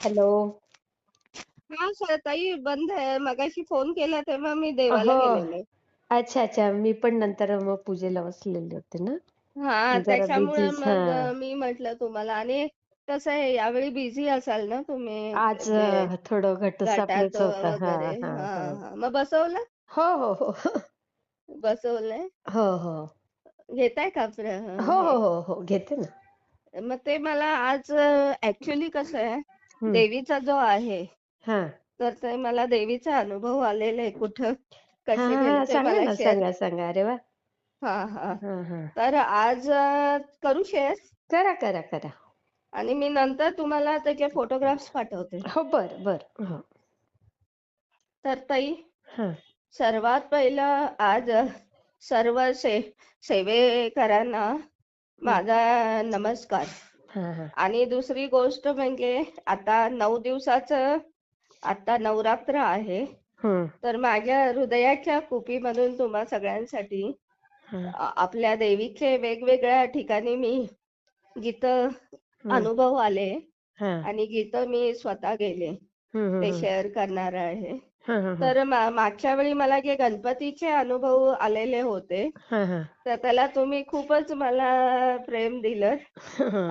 Hello. हा sir ताई बंद आहे. मगाशी फोन केला तेव्हा मी देवाला हो. गेलेले. अच्छा अच्छा. मी पण नंतर मग पूजेला बसलेले होते ना? हा जरा त्याच्यामुळे मग मी म्हटलं तुम्हाला. आणि कसं आहे यावेळी बिझी असाल ना तुम्ही? आज म्हणजे अ, थोडं घटस्थापनेच होतं. हा वगैरे. हा हा हा. हा. मग बसवलं? हो हो हो. बसवलंय? हो हो. घेताय का प्र- हो हे हो? हो हो. घेते ना. मग ते मला आज ऍक्च्युली कसं आहे हम्म. देवीचा जो आहे हा. तर ते मला देवीचा अनुभव आलेला आहे कुठं हा कशी हा ते सांगा मला ना शेअर सांगा सांगा. अरे वा. हा हा. हा हा. तर आज अ, करू शेअर करा करा करा. आणि मी नंतर तुम्हाला त्याचे फोटोग्राफ्स पाठवते. हो बर बर. हो. तर ताई हा. सर्वात पहिलं आज सर्व से सेवेकरांना माझा नमस्कार. आणि दुसरी गोष्ट म्हणजे आता नऊ दिवसाचं आता नवरात्र आहे. तर माझ्या हृदयाच्या कुपीमधून तुम्हा सगळ्यांसाठी आपल्या देवीचे वेगवेगळ्या ठिकाणी मी हम्म. अनुभव आले आणि जिथं मी स्वतः गेले ते शेअर करणार आहे. हा, हा, हा. तर मा- मागच्या वेळी मला जे गणपतीचे अनुभव आलेले होते हा, हा. तर त्याला तुम्ही खूपच मला प्रेम दिलं.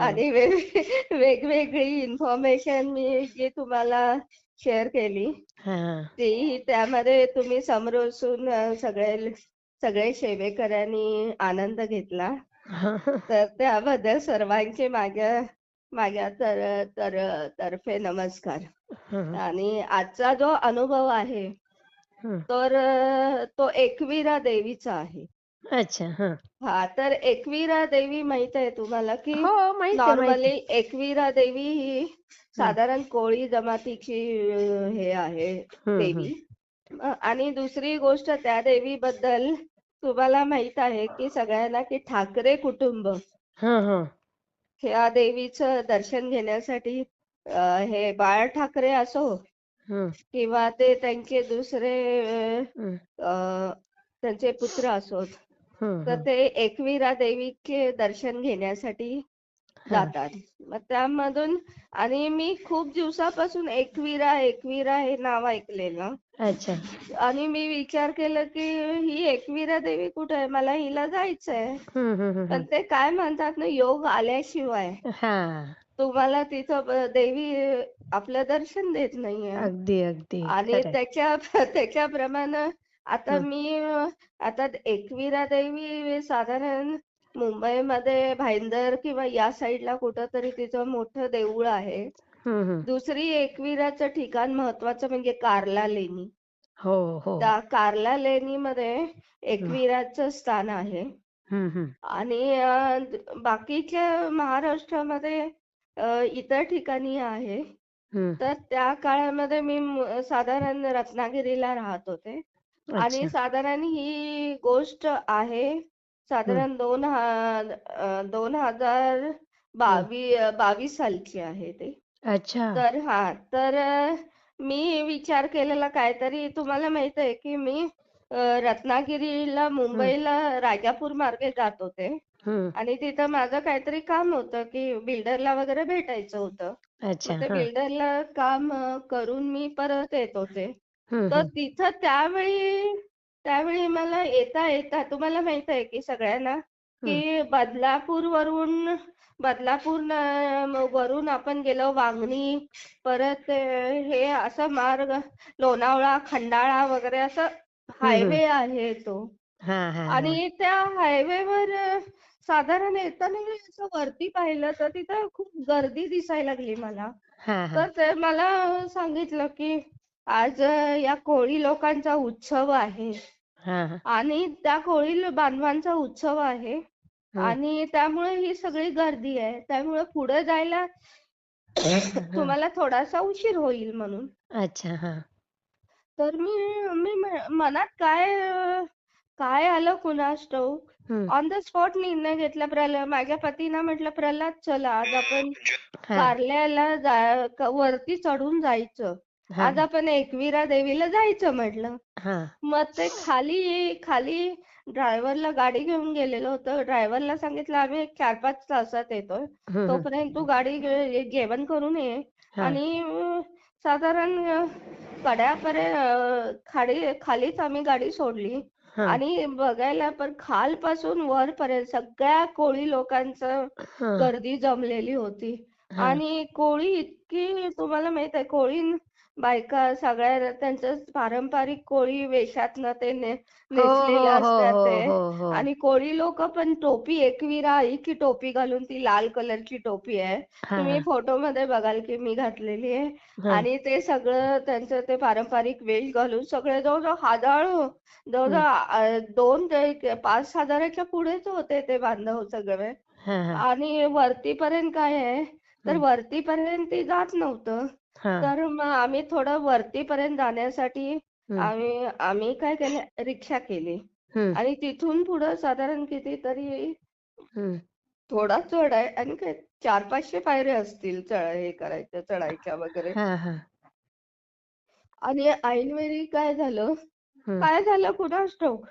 आणि वेग- वेगवेगळी इन्फॉर्मेशन मी जी तुम्हाला शेअर केली हा. ती त्यामध्ये तुम्ही समरसून अ, सगळे सगळे सेवेकरांनी आनंद घेतला. तर त्याबद्दल सर्वांचे माझ्या माझ्या तर तर तर्फे नमस्कार. आणि आजचा जो अनुभव आहे. तर तो एकविरा देवीचा आहे. अच्छा हा. तर एकविरा देवी माहीत आहे तुम्हाला की हो. नॉर्मली एकविरा देवी ही साधारण कोळी जमातीची हे आहे देवी. आणि दुसरी गोष्ट त्या देवीबद्दल तुम्हाला माहीत आहे की सगळ्यांना की ठाकरे कुटुंब ह्या देवीचं दर्शन घेण्यासाठी हे बाळ ठाकरे असो किंवा ते त्यांचे दुसरे त्यांचे पुत्र असोत तर ते एकविरा देवीचे दर्शन घेण्यासाठी. जातात. मग त्यामधून आणि मी खूप दिवसापासून एकविरा एकविरा हे नाव ऐकलेलं. अच्छा. आणि मी विचार केला की ही एकविरा देवी कुठे आहे? मला हिला जायचंय. पण ते काय म्हणतात ना योग आल्याशिवाय. हा. तुम्हाला तिथं देवी आपलं दर्शन देत नाहीये. अगदी अगदी. आणि. त्याच्या त्याच्याप्रमाणे आता. मी आता एकविरा देवी साधारण मुंबईमध्ये भाईंदर किंवा या साईडला कुठंतरी तिचं मोठं देऊळ आहे. हम्म. दुसरी एकविराचं ठिकाण महत्वाचं म्हणजे कार्ला लेणी हो हो. त्या कार्ला लेणीमध्ये एकविराचं स्थान आहे. हम्म, हम्म. आणि अ, बाकीच्या महाराष्ट्रामध्ये अ, इतर ठिकाणी आहे. हम्म. तर त्या काळामध्ये मी म- साधारण रत्नागिरीला राहत होते. आणि अच्छा. साधारण ही गोष्ट आहे साधारण दोन हा- दोन हजार बावी बावीस सालची आहे ते. अच्छा. तर हा तर मी विचार केलेला काहीतरी तुम्हाला माहीत आहे की मी रत्नागिरीला मुंबईला राजापूर मार्गे जात होते. आणि तिथं माझं काहीतरी काम होतं की बिल्डरला वगैरे भेटायचं होतं. अच्छा ते बिल्डरला काम करून मी परत येत होते. तर. तिथं त्यावेळी त्यावेळी मला येता येता तुम्हाला माहीत आहे की सगळ्यांना की बदलापूर वरून बदलापूर वरून आपण गेलो वांगणी परत हे असं मार्ग लोणावळा खंडाळा वगैरे असं हायवे आहे तो. हा हा हा. आणि त्या हायवेवर साधारण येताना मी असं वरती पाहिलं तर तिथं खूप गर्दी दिसायला लागली मला. तर ते मला सांगितलं की आज या कोळी लोकांचा उत्सव आहे. हा आणि त्या कोळी बांधवांचा उत्सव आहे. आणि त्यामुळे ही सगळी गर्दी आहे. त्यामुळे पुढे जायला तुम्हाला थोडासा उशीर होईल म्हणून. अच्छा हा. तर मी मी म- मनात काय अ, काय आलं कुणास ठाऊक. ऑन द स्पॉट निर्णय घेतला प्रल्हाद माझ्या पतीनं म्हटलं प्रल्हाद चला आज आपण हा. कारल्याला जा क- वरती चढून जायचं. आज आपण एकविरा देवीला जायचं म्हटलं. मग ते खाली खाली ड्रायव्हरला गाडी घेऊन गेलेलो होतो. ड्रायव्हरला सांगितलं आम्ही चार पाच तासात येतोय. तोपर्यंत तू गाडी जेवण करून ये. आणि साधारण कड्यापर्यंत खाली खालीच आम्ही गाडी सोडली. आणि बघायला पण खालपासून वरपर्यंत सगळ्या कोळी लोकांचं गर्दी जमलेली होती. आणि कोळी इतकी तुम्हाला माहीत आहे कोळी बायका सगळ्या त्यांचं पारंपरिक कोळी वेशातनं ते ने हो नेसलेले हो असतात हो ते. हो हो. आणि कोळी लोक पण टोपी एकविरा आई की टोपी घालून ती लाल कलरची टोपी आहे. हा. तुम्ही फोटोमध्ये बघाल की मी घातलेली आहे. हा. आणि ते सगळं त्यांचं ते पारंपरिक वेश घालून सगळे जवळजवळ हजारो जवळजवळ अं, दोन ते पाच हजाराच्या पुढेच होते ते बांधव सगळे. हा हा. आणि वरतीपर्यंत काय आहे? तर हम्म. वरतीपर्यंत ते जात नव्हतं. तर मग आम्ही थोडं वरतीपर्यंत जाण्यासाठी. आम्ही आम्ही काय केलं रिक्षा केली. आणि तिथून पुढं साधारण कितीतरी हम्म. थोडा चढ आहे आणि काय चार पाचशे पायऱ्या असतील चढ हे करायच्या चढायच्या वगैरे आणि ऐनवेळी काय झालं. काय झालं कुणास ठाऊक.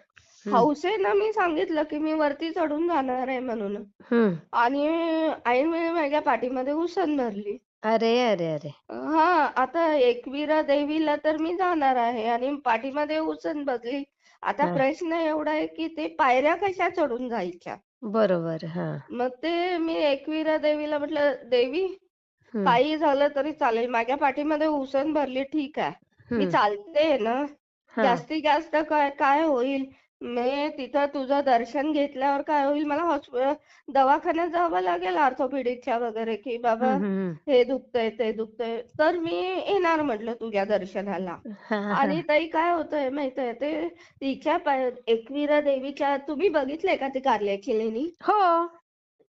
हौसेनं मी सांगितलं की मी वरती चढून जाणार आहे म्हणून. आणि ऐनवेळी माझ्या पाठीमध्ये उसण भरली अरे अरे अरे हा आता एकविरा देवीला तर मी जाणार आहे आणि पाठीमध्ये उसण बसली आता हा. प्रश्न एवढा आहे की ते पायऱ्या कशा चढून जायच्या बरोबर हा मग ते मी एकविरा देवीला म्हटलं देवी. काही झालं तरी चालेल माझ्या पाठीमध्ये उसण भरली ठीक आहे मी. चालते ना हा. जास्तीत जास्त काय काय होईल मी तिथं तुझं दर्शन घेतल्यावर काय होईल? मला हॉस्पिटल दवाखान्यात जावं लागेल ऑर्थोपेडिकच्या वगैरे की बाबा हे दुखतंय ते दुखतंय. तर मी येणार म्हटलं तुझ्या दर्शनाला. हा, हा, आणि ताई काय होतंय माहितीये? ते तिच्या पाय एकविरा देवीच्या तुम्ही बघितलंय का ते कारल्याची लेणी हो.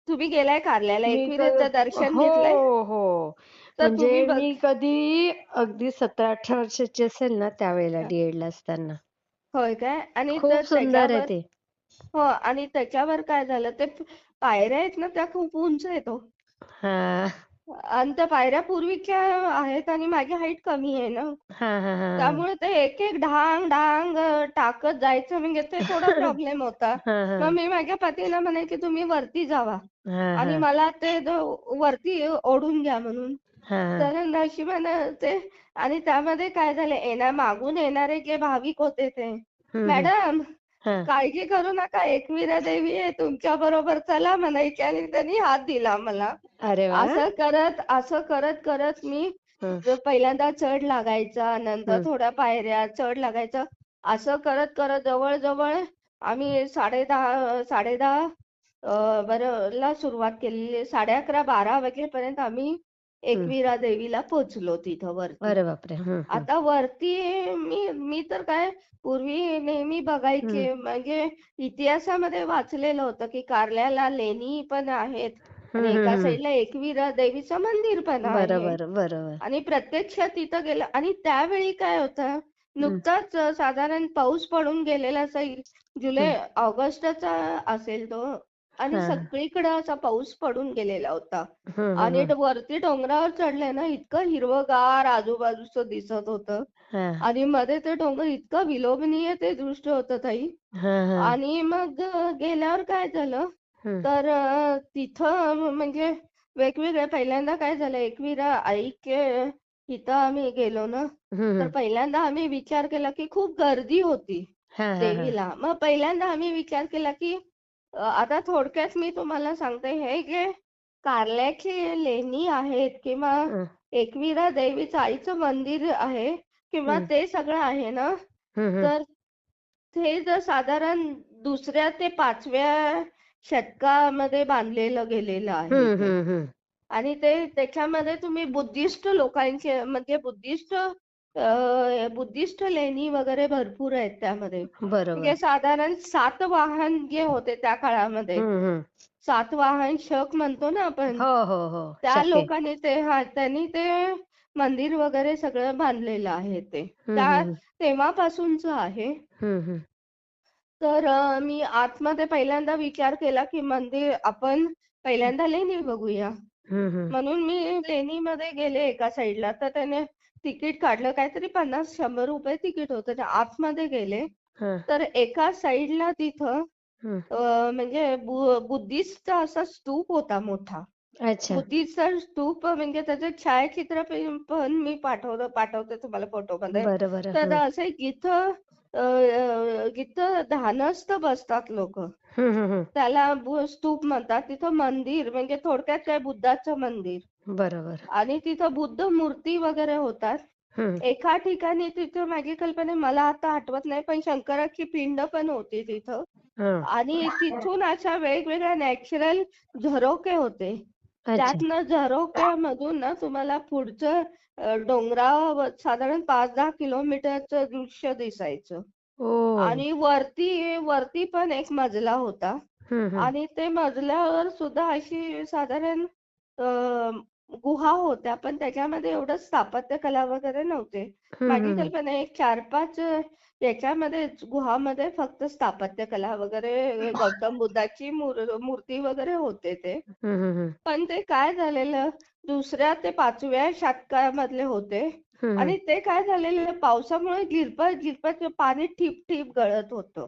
तुम्ही गेलाय कारल्याला एकविरेचं दर्शन हो घेतलंय? हो. तर म्हणजे मी कधी अगदी सतरा अठरा वर्षाची असेल ना त्यावेळेला डीएड ला असताना. होय काय? आणि खूप तर सुंदर आहे त्याच्यावर ते. हो आणि त्याच्यावर काय झालं ते पायऱ्या आहेत ना त्या खूप उंच आहेत हो. हा. आणि त्या पायऱ्या पूर्वीच्या आहेत आणि माझी हाईट कमी आहे ना. हा हा हा. त्यामुळे ते एक एक ढांग ढांग अं, टाकत जायचं म्हणजे ते थोडा प्रॉब्लेम होता. हा हा. मग मी माझ्या पतीला म्हणायचे तुम्ही वरती जावा. हा आणि हा. मला ते वरती ओढून घ्या म्हणून. तर नशिबानं ते आणि त्यामध्ये काय झालं येणार मागून येणारे जे भाविक होते ते. मॅडम काळजी करू नका एकविरा देवी आहे तुमच्या बरोबर चला म्हणायची आणि त्यांनी हात दिला मला. अरे असं करत असं करत करत मी पहिल्यांदा चढ लागायचा नंतर. थोड्या पायऱ्या चढ लागायचं असं करत करत जवळ जवळ आम्ही साडे दहा साडे दहा बरं ला सुरुवात केलेली साडे अकरा बारा वाजेपर्यंत आम्ही एकविरा देवीला पोहोचलो तिथं वरती. अरे बापरे. आता वरती मी मी तर काय पूर्वी नेहमी बघायचे म्हणजे इतिहासामध्ये वाचलेलं होतं की कारल्याला लेणी पण आहेत आणि एका साईडला एकविरा देवीचं मंदिर पण आहे. बरोबर बरोबर. आणि प्रत्यक्ष तिथं गेलं आणि त्यावेळी काय होतं नुकताच साधारण पाऊस पडून गेलेला असेल जुलै ऑगस्टचा असेल तो आणि. सगळीकडे असा पाऊस पडून गेलेला होता. आणि वरती डोंगरावर चढले ना इतकं हिरवंगार आजूबाजूचं दिसत होतं. आणि मध्ये ते डोंगर इतकं विलोभनीय ते दृश्य होतं ताई. आणि मग गेल्यावर काय झालं? तर तिथं म्हणजे वेगवेगळ्या पहिल्यांदा काय झालं? एकविरा आईके इथं आम्ही गेलो ना. तर पहिल्यांदा आम्ही विचार केला की खूप गर्दी होती देवीला. मग पहिल्यांदा आम्ही विचार केला की आता थोडक्यात मी तुम्हाला सांगते हे जे कारल्याची लेणी आहेत किंवा एकविरा देवीचं आईचं मंदिर आहे किंवा. ते सगळं आहे ना. तर ते जर साधारण दुसऱ्या ते पाचव्या शतकामध्ये बांधलेलं गेलेलं आहे. आणि ते त्याच्यामध्ये तुम्ही बुद्धिस्ट लोकांचे म्हणजे बुद्धिस्ट बुद्धिस्ट लेणी वगैरे भरपूर आहेत त्यामध्ये. बरोबर. म्हणजे साधारण सातवाहन जे होते त्या काळामध्ये हम्म, हम्म. सातवाहन शक म्हणतो ना आपण हो हो हो. त्या लोकांनी ते हा त्यांनी ते मंदिर वगैरे सगळं बांधलेलं आहे ते. हम्म, त्या हम्म, तेव्हापासूनच आहे. हम्म, हम्म. तर अं, मी आतमध्ये पहिल्यांदा विचार केला की मंदिर आपण पहिल्यांदा लेणी बघूया. हम्म, हम्म. म्हणून मी लेणीमध्ये गेले एका साईडला. तर त्याने तिकीट काढलं काहीतरी पन्नास शंभर रुपये तिकीट होतं. त्या आतमध्ये गेले. हा, तर एका साईडला तिथं. अं, म्हणजे बु- बुद्धिस्टचा असा स्तूप होता मोठा. अच्छा. बुद्धीचा स्तूप म्हणजे त्याचं छायाचित्र पण पण मी पाठवलं पाठवते तुम्हाला फोटोमध्ये. बरं बरं तर हं. असे जिथं अ, जिथं ध्यानस्थ बसतात लोक. त्याला बु- स्तूप म्हणतात. तिथं मंदिर म्हणजे थोडक्यात काय बुद्धाचं मंदिर. बरोबर. आणि तिथं बुद्ध मूर्ती वगैरे होतात. एका ठिकाणी तिथं माझी कल्पना मला आता आठवत नाही पण शंकराची पिंड पण होती तिथं. आणि तिथून अशा वेगवेगळ्या नॅचरल झरोके होते. त्यातनं झरोक्यामधून ना तुम्हाला पुढचं डोंगरावर साधारण पाच दहा किलोमीटरचं दृश्य दिसायचं. आणि वरती वरती पण एक मजला होता. आणि ते मजल्यावर सुद्धा अशी साधारण गुहा होत्या पण त्याच्यामध्ये एवढं स्थापत्यकला वगैरे नव्हते माझी. कल्पना एक चार पाच याच्यामध्ये गुहामध्ये फक्त स्थापत्यकला वगैरे गौतम बुद्धाची मूर- मूर्ती वगैरे होते ते. पण ते काय झालेलं दुसऱ्या ते पाचव्या शतकामधले होते. आणि ते काय झालेलं पावसामुळे झिरपत झिरपत पाणी ठिप ठिप गळत होतं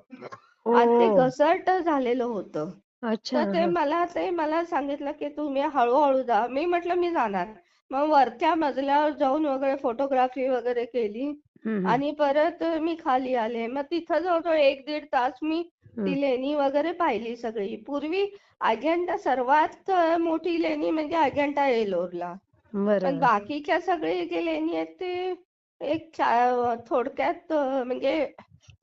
आणि ते घसरट झालेलं होतं अच्छा. तर ते हं. मला ते मला सांगितलं की तुम्ही हळूहळू जा. मी म्हटलं मी जाणार. मग वरच्या मजल्यावर जाऊन वगैरे फोटोग्राफी वगैरे केली हं, हं. आणि परत मी खाली आले. मग तिथं जवळजवळ एक दीड तास मी हं. ती लेणी वगैरे पाहिली सगळी. पूर्वी अजिंठा सर्वात मोठी लेणी म्हणजे अजिंठा एलोरला. पण बाकीच्या सगळे जे लेणी आहेत ते एक चा- थोडक्यात अं, म्हणजे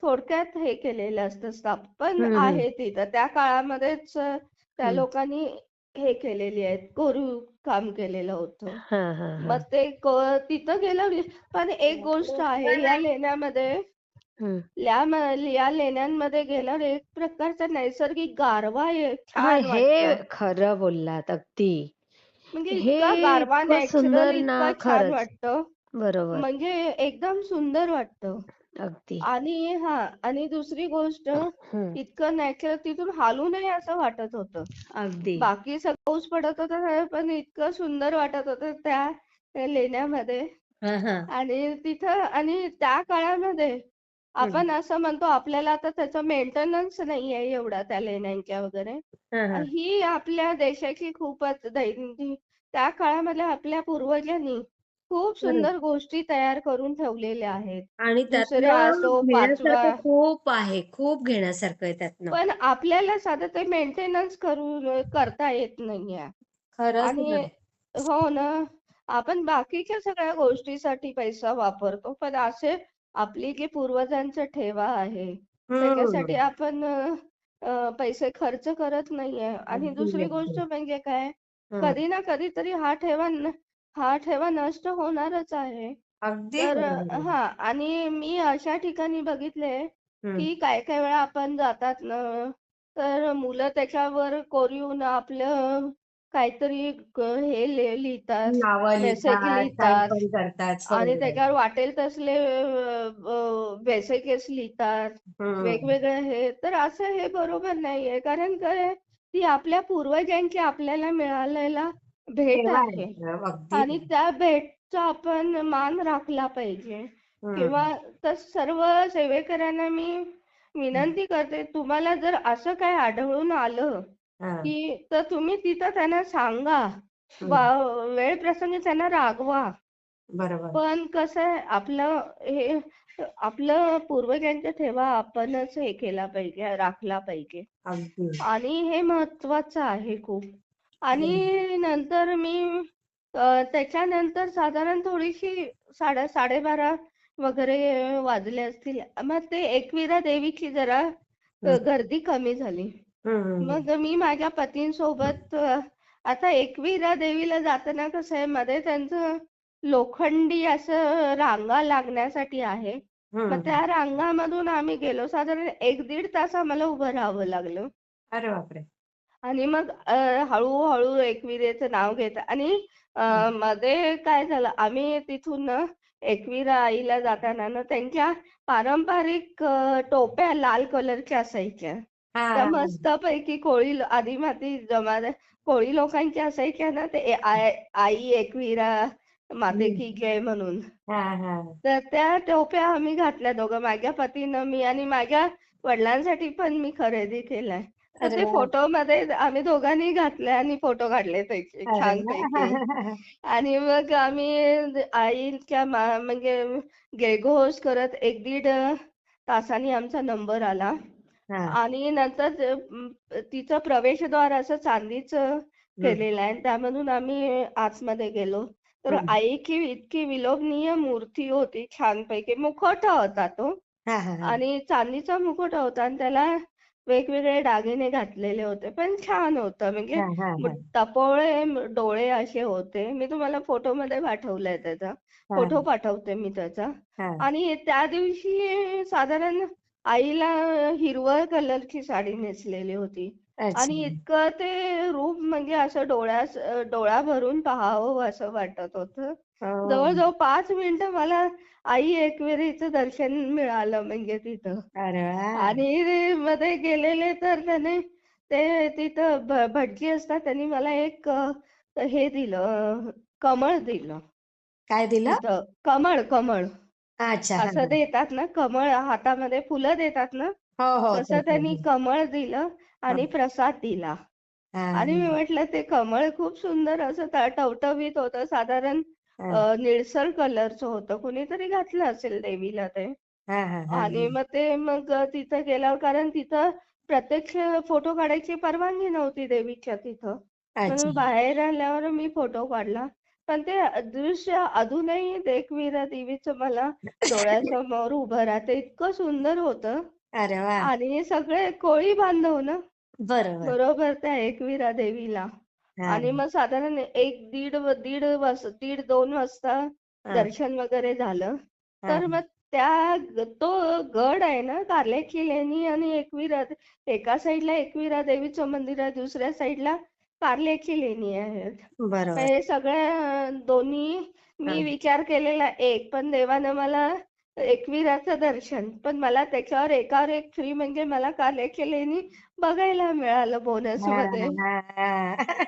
थोडक्यात हे केलेलं असतं पण हं, हं. आहे तिथं त्या काळामध्येच त्या हं. लोकांनी हे केलेली आहेत. कोरीव काम केलेलं होतं. हां हां हां. मग ते क- तिथं गेलं पण एक गोष्ट आहे या लेण्यामध्ये हं. या लेण्यांमध्ये गेल्यावर एक प्रकारचा नैसर्गिक गारवा आहे हां छान हे वाटतं. खरं बोललात अगदी. म्हणजे हे इतका गारवा नॅचरल सुंदर ना इतका छान वाटतं. बरोबर. म्हणजे एकदम सुंदर वाटतं. अगदी. आणि हा आणि दुसरी गोष्ट हं. इतकं नॅचरल तिथून हालू नये असं वाटत होतं. अगदी. बाकी सगळं पाऊस पडत होता पण इतकं सुंदर वाटत होतं त्या त्या लेण्यामध्ये. हां हां. आणि तिथं आणि त्या काळामध्ये हं. आपण असं म्हणतो आपल्याला आता त्याचा मेंटेनन्स नाही आहे एवढा त्या लेण्यांच्या वगैरे. हां हां. ही आपल्या देशाची खूपच दैनंदिन त्या काळामध्ये आपल्या पूर्वजांनी खूप सुंदर गोष्टी तयार करून ठेवलेल्या आहेत. आणि दुसऱ्या त्यातनं असो पाचवा. घेण्यासारखं खूप आहे खूप घेण्यासारखं आहे त्यातनं. पण आपल्याला साधं ते मेंटेनन्स करून करता येत नाहीये. खरंच आणि ना हो ना आपण बाकीच्या सगळ्या गोष्टीसाठी पैसा वापरतो पण असे आपली जी पूर्वजांचं ठेवा आहे त्याच्यासाठी हम्म. आपण अ, अ, पैसे खर्च करत नाहीये. आणि अगदी दुसरी गोष्ट म्हणजे काय हं. कधी ना कधीतरी हा ठेवा न- हा ठेवा नष्ट होणारच आहे अगदी तर. हा आणि मी अशा ठिकाणी बघितले हं. की काय काय वेळा आपण जातात ना तर मुलं त्याच्यावर कोरीव आपलं काहीतरी क- हे लिह- लिहितात नावं मेसेज लिहितात करतात आणि बरोबर त्याच्यावर वाटेल तसले मेसेजेस लिहितात वेगवेगळे हे तर असं हे बरोबर नाहीये कारण काय ती आपल्या पूर्वजांची आपल्याला मिळालेला भेट आहे. आणि त्या भेटचा आपण मान राखला पाहिजे. किंवा तर सर्व सेवेकरांना मी विनंती करते तुम्हाला जर असं काय आढळून आलं. की तर तुम्ही तिथं त्यांना सांगा. वेळ प्रसंगी त्यांना रागवा. बरोबर. पण कसं आहे आपलं हे आपलं पूर्वजांच्या ठेवा आपणच हे केला पाहिजे राखला पाहिजे. आणि हे महत्वाचं आहे खूप. आणि नंतर मी त्याच्यानंतर साधारण थोडीशी साडे साडेबारा वगैरे वाजले असतील. मग ते एकविरा देवीची जरा. गर्दी कमी झाली. मग मी माझ्या पतींसोबत आता एकविरा देवीला जाताना कसं आहे मध्ये त्यांचं लोखंडी असं रांगा लागण्यासाठी आहे. मग. त्या रांगामधून आम्ही गेलो. साधारण एक दीड तास आम्हाला उभं राहावं लागलं. अरे बापरे! आणि मग हळूहळू एकविरेचं नाव घेत आणि मध्ये काय झालं आम्ही तिथून ना एकविरा आईला जाताना ना त्यांच्या पारंपरिक टोप्या लाल कलरच्या असायच्या. त्या मस्तपैकी कोळी लो- आधी माती जमा कोळी लोकांच्या असायच्या ना ते आई एकविरा माते. की जय म्हणून. हा हा. तर त्या टोप्या आम्ही घातल्या दोघं माझ्या पतीनं मी आणि माझ्या वडिलांसाठी पण मी खरेदी केलाय. तर ते फोटोमध्ये आम्ही दोघांनी घातले आणि फोटो काढले त्याचे अरे छानपैकी वा. आणि मग आम्ही आईच्या मा- म्हणजे गेळगोश करत एक दीड तासांनी आमचा नंबर आला. आणि नंतर तिचं प्रवेशद्वार असं चांदीचं केलेलं आहे. त्यामधून आम्ही आतमध्ये गेलो. तर हम्म. आईची इतकी विलोभनीय मूर्ती होती छानपैकी मुखवटा होता तो. आणि चांदीचा मुखवटा होता आणि त्याला वेगवेगळे दागिने घातलेले होते पण छान होतं. म्हणजे हा हा म- टपोळे डोळे असे होते. मी तुम्हाला फोटोमध्ये पाठवलाय त्याचा. फोटो पाठवते मी त्याचा. हा. आणि त्या दिवशी साधारण आईला हिरवळ कलरची साडी नेसलेली होती. आणि इतकं ते रूप म्हणजे असं डोळ्यास डोळा भरून पाहावं असं वाटत होतं. हो. जवळजवळ पाच मिनिटं मला आई एकविरीचं दर्शन मिळालं म्हणजे तिथं. आणि मध्ये गेलेले तर त्याने ते तिथं भ- भटजी असतात त्यांनी मला एक हे दिलं कमळ दिलं. काय दिलं? कमळ कमळ. अच्छा. असं देतात ना कमळ हातामध्ये फुलं देतात ना हो हो तसं. त्यांनी कमळ दिलं. आणि प्रसाद दिला. आणि मी म्हटलं ते कमळ खूप सुंदर असं टवटवीत होतं. साधारण निळसर कलरचं होतं. कुणीतरी घातलं असेल देवीला ते. आणि मग ते मग तिथं गेल्यावर कारण तिथं प्रत्यक्ष फोटो काढायची परवानगी नव्हती देवीच्या तिथं. म्हणून बाहेर आल्यावर मी फोटो काढला. पण ते दृश्य अजूनही देखवीरा देवीचं मला डोळ्यासमोर उभं राहतं. इतकं सुंदर होतं. अरे वा. आणि सगळे कोळी बांधव ना? बरोबर. बरोबर त्या एकविरा देवीला. हा, आणि मग साधारण एक दीड दीड वाज दीड दोन वाजता हा, दर्शन वगैरे झालं. हा. तर मग त्या ग- तो गड आहे ना कारल्याची लेणी आणि एकविरा एका साईडला एकविरा देवीचं मंदिर आहे दुसऱ्या साईडला कारल्याची लेणी आहेत. बरोबर. हे सगळ्या दोन्ही मी. विचार केलेला एक पण देवानं मला एकविराचं दर्शन. पण मला त्याच्यावर एकावर एक फ्री म्हणजे मला कारल्याची लेणी बघायला मिळालं बोनसमध्ये.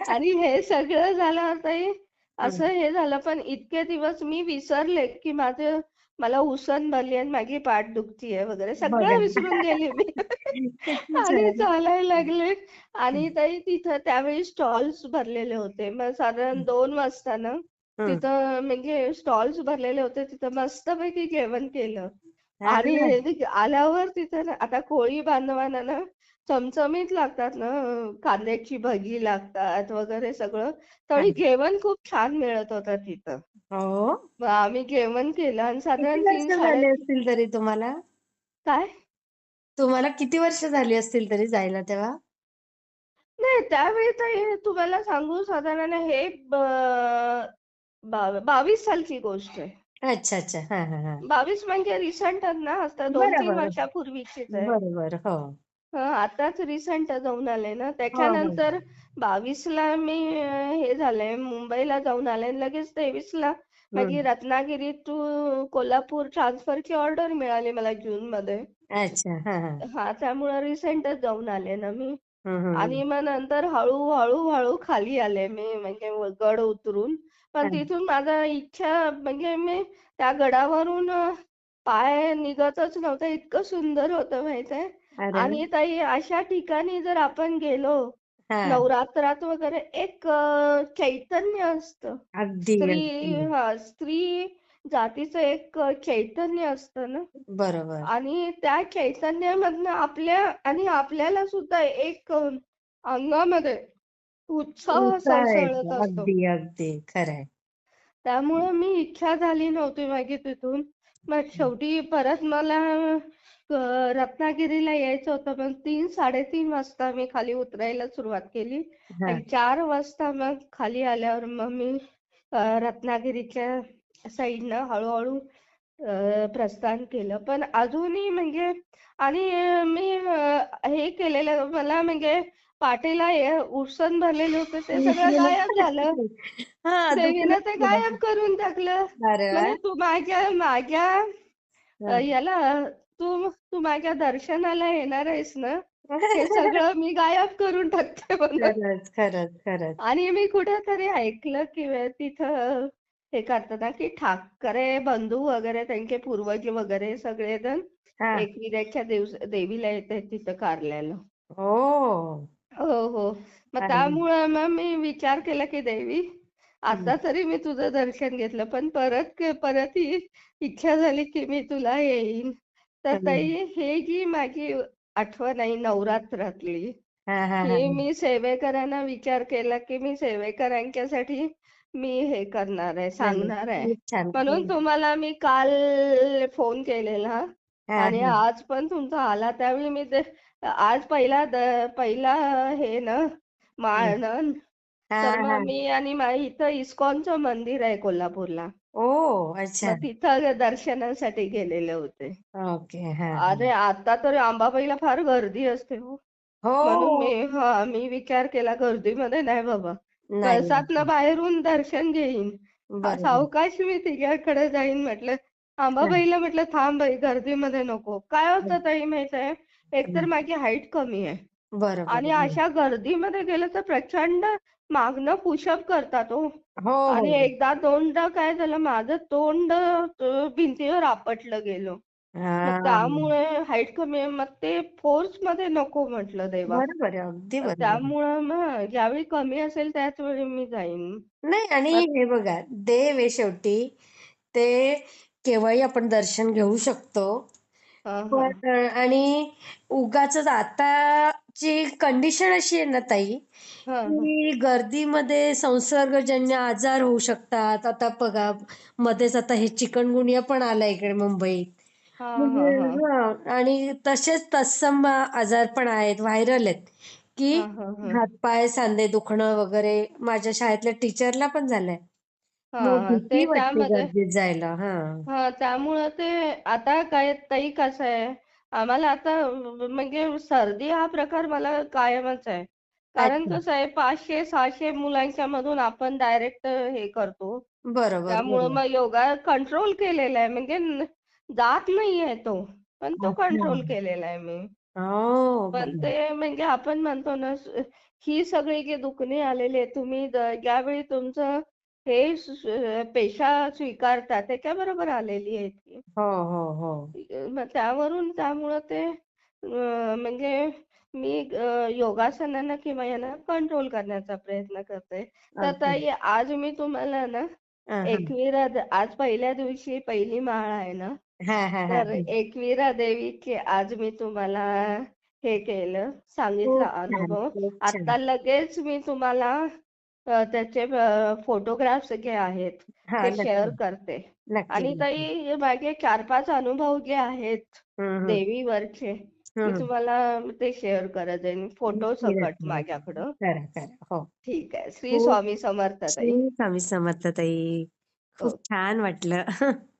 आणि हे सगळं झालं ताई असं हे झालं. पण इतके दिवस मी विसरले की माझं मला उसण भरली आणि माझी पाठ दुखतीये वगैरे. सगळं विसरून गेले मी. आणि. चालायला लागले. आणि ताई तिथं त्यावेळी स्टॉल्स भरलेले होते. मग साधारण दोन वाजता ना. तिथं म्हणजे स्टॉल्स भरलेले होते तिथं मस्तपैकी जेवण केलं. आणि आल्यावर तिथं ना आता कोळी बांधवांना ना चमचमीत लागतात ना कांद्याची भजी लागतात वगैरे सगळं. तरी. जेवण खूप छान मिळत होतं तिथं. हो? मग आम्ही जेवण केलं आणि साधारण तीन झाली साडे असतील तरी तुम्हाला? काय? तुम्हाला किती वर्ष झाली असतील तरी जायला तेव्हा? नाही त्यावेळी तर हे तुम्हाला सांगू साधारण हे ब- बा- बावीस सालची गोष्ट आहे. अच्छा अच्छा. हा हा हा. बावीस म्हणजे रिसेंटच ना आता दोन तीन बरोबर. वर्षापूर्वीचीच आहे. बरोबर हो. हं, आताच रिसेंट जाऊन आले ना. हो हो. त्याच्यानंतर बावीसला मी अं, हे झालंय मुंबईला जाऊन आले. आणि लगेच तेवीसला माझी हम्म. रत्नागिरी टू कोल्हापूर ट्रान्सफरची ऑर्डर मिळाली मला जून मध्ये अच्छा हा हा. हा त्यामुळे रिसेंटच जाऊन आले ना मी. हम्म, हम्म, आणि मग नंतर हळूहळू हळू खाली आले मी म्हणजे गड उतरून. पण. तिथून माझा इच्छा म्हणजे मी त्या गडावरून पाय निघतच नव्हतं इतकं सुंदर होतं माहितीये. आणि ताई अशा ठिकाणी जर आपण गेलो नवरात्रात वगैरे एक चैतन्य असतं. स्त्री हा स्त्री जातीचं एक चैतन्य असतं ना? बरोबर. आणि त्या चैतन्यामधनं आपल्या आणि आपल्याला सुद्धा एक अंगामध्ये उत्साह सळसळत असतो. अगदी अगदी. खरंय त्यामुळं मी इच्छा झाली नव्हती माझी तिथून. मग शेवटी परत मला अं, रत्नागिरीला यायचं होतं. पण तीन साडेतीन वाजता मी खाली उतरायला सुरुवात केली. हा. आणि चार वाजता मग खाली आल्यावर मग मी अं, रत्नागिरीच्या साईडनं हळूहळू अं, प्रस्थान केलं. पण अजूनही म्हणजे आणि मी अं, हे केलेलं मला म्हणजे पाठीला हे उसण भरलेले होते ते सगळं गायब झालं. हा देवीनं ते गायब करून टाकलं. म्हणजे तू माझ्या माझ्या याला तू तू माझ्या दर्शनाला येणार आहेस ना? हे सगळं मी गायब करून टाकते खरंच खरंच खरंच. आणि मी कुठेतरी ऐकलं की तिथं हे करतात ना की ठाकरे बंधू वगैरे त्यांचे पूर्वज वगैरे सगळेजण एकविराच्या दिवस देवीला येतात तिथं कारल्याला. हो. हो हो. मग त्यामुळं मग मी विचार केला की देवी आता तरी मी तुझं दर्शन घेतलं पण परत परत ही इच्छा झाली की मी तुला येईन. तर. ताई हे जी माझी आठवण आहे नवरात्रातली हा मी सेवेकरांना विचार केला की मी सेवेकरांच्यासाठी मी हे करणार आहे सांगणार आहे. म्हणून तुम्हाला मी काल फोन केलेला आणि आज पण तुमचा आला त्यावेळी मी ते आज पहिला द- पहिला हे ना हा तर हा. मग मी आणि मा इथं इस्कॉनचं मंदिर आहे कोल्हापूरला. ओ अच्छा. मग तिथं दर्शनासाठी गेलेले होते. ओके हा अरे आता तर अंबाबाईला फार गर्दी असते हो. म्हणून हो मी हा मी विचार केला गर्दीमध्ये नाही बाबा. नाही कळसातनं बाहेरून दर्शन घेईन. बरोबर सावकाश मी तिच्याकडे जाईन म्हटलं. अंबाबाईला म्हटलं थांब बाई गर्दीमध्ये नको. काय होतं ताई माहीत आहे? एकतर माझी हाईट कमी आहे. बरोबर आणि अशा गर्दीमध्ये गेलं तर प्रचंड मागणं पुशअप करतात हो. हो आणि हो. एकदा दोनदा काय झालं माझं तोंड भिंतीवर आपटलं गेलं. त्यामुळे हाईट कमी आहे. मग ते फोर्समध्ये नको म्हटलं देवा. बरोबर. त्यामुळं मग ज्यावेळी कमी असेल त्याच वेळी मी जाईन. नाही आणि हे बघा देव आहे शेवटी. ते केव्हाही आपण दर्शन घेऊ शकतो. हा हा. पण आणि उगाच आताची कंडिशन अशी आहे ना ताई हा हा. की गर्दीमध्ये संसर्गजन्य आजार होऊ शकतात. आता बघा मध्येच आता हे चिकनगुनिया पण आला इकडे मुंबईत. हा म्हणजे हा. हा आणि तसेच तत्सम आजार पण आहेत व्हायरल आहेत. की हा हा हा. हातपाय सांधे दुखणं वगैरे माझ्या शाळेतल्या टीचरला पण झालंय. मग हा. ते भीती वाटते त्यामध्ये गर्दीत जायला हा. हा त्यामुळं ते आता काय ताई कसं आहे? आम्हाला आता म्हणजे सर्दी हा प्रकार मला कायमच आहे. कारण अच्छा. कसं आहे पाचशे सहाशे मुलांच्या मधून आपण डायरेक्ट हे करतो. बरोबर त्यामुळं बरोबर मग योगा कंट्रोल केलेला आहे. म्हणजे न- जात नाहीये तो पण तो अच्छा. कंट्रोल केलेला आहे मी. हो पण बरोबर. ते म्हणजे आपण म्हणतो ना स- ही सगळी जी दुखणी आलेली आहे तुम्ही द- ज्यावेळी तुमचं हे स- पेशा स्वीकारता त्याच्याबरोबर आलेली आहे ती? हो हो हो. मग त्यावरून त्यामुळं ते अं, म्हणजे मी अं, योगासनांना किंवा यांना कंट्रोल करण्याचा प्रयत्न करते. तर अगदी. ताई आज मी तुम्हाला ना हा हा. एकविरा द- आज पहिल्या दिवशी पहिली माळ आहे ना? हा हा हा तर एकविरा देवीची आज मी तुम्हाला हे केलं सांगितलं खूप छान अनुभव. खूप छान. आता लगेच मी तुम्हाला त्याचे फोटोग्राफ्स जे आहेत हा ते शेअर करते. आणि ताई माझे चार पाच अनुभव जे आहेत देवीवरचे मी तुम्हाला ते शेअर करत जाईन. फोटो सकट माझ्याकडं. हो. ठीक आहे. श्री खूप स्वामी समर्थ ताई. श्री स्वामी समर्थ ताई. खूप ओके छान वाटलं.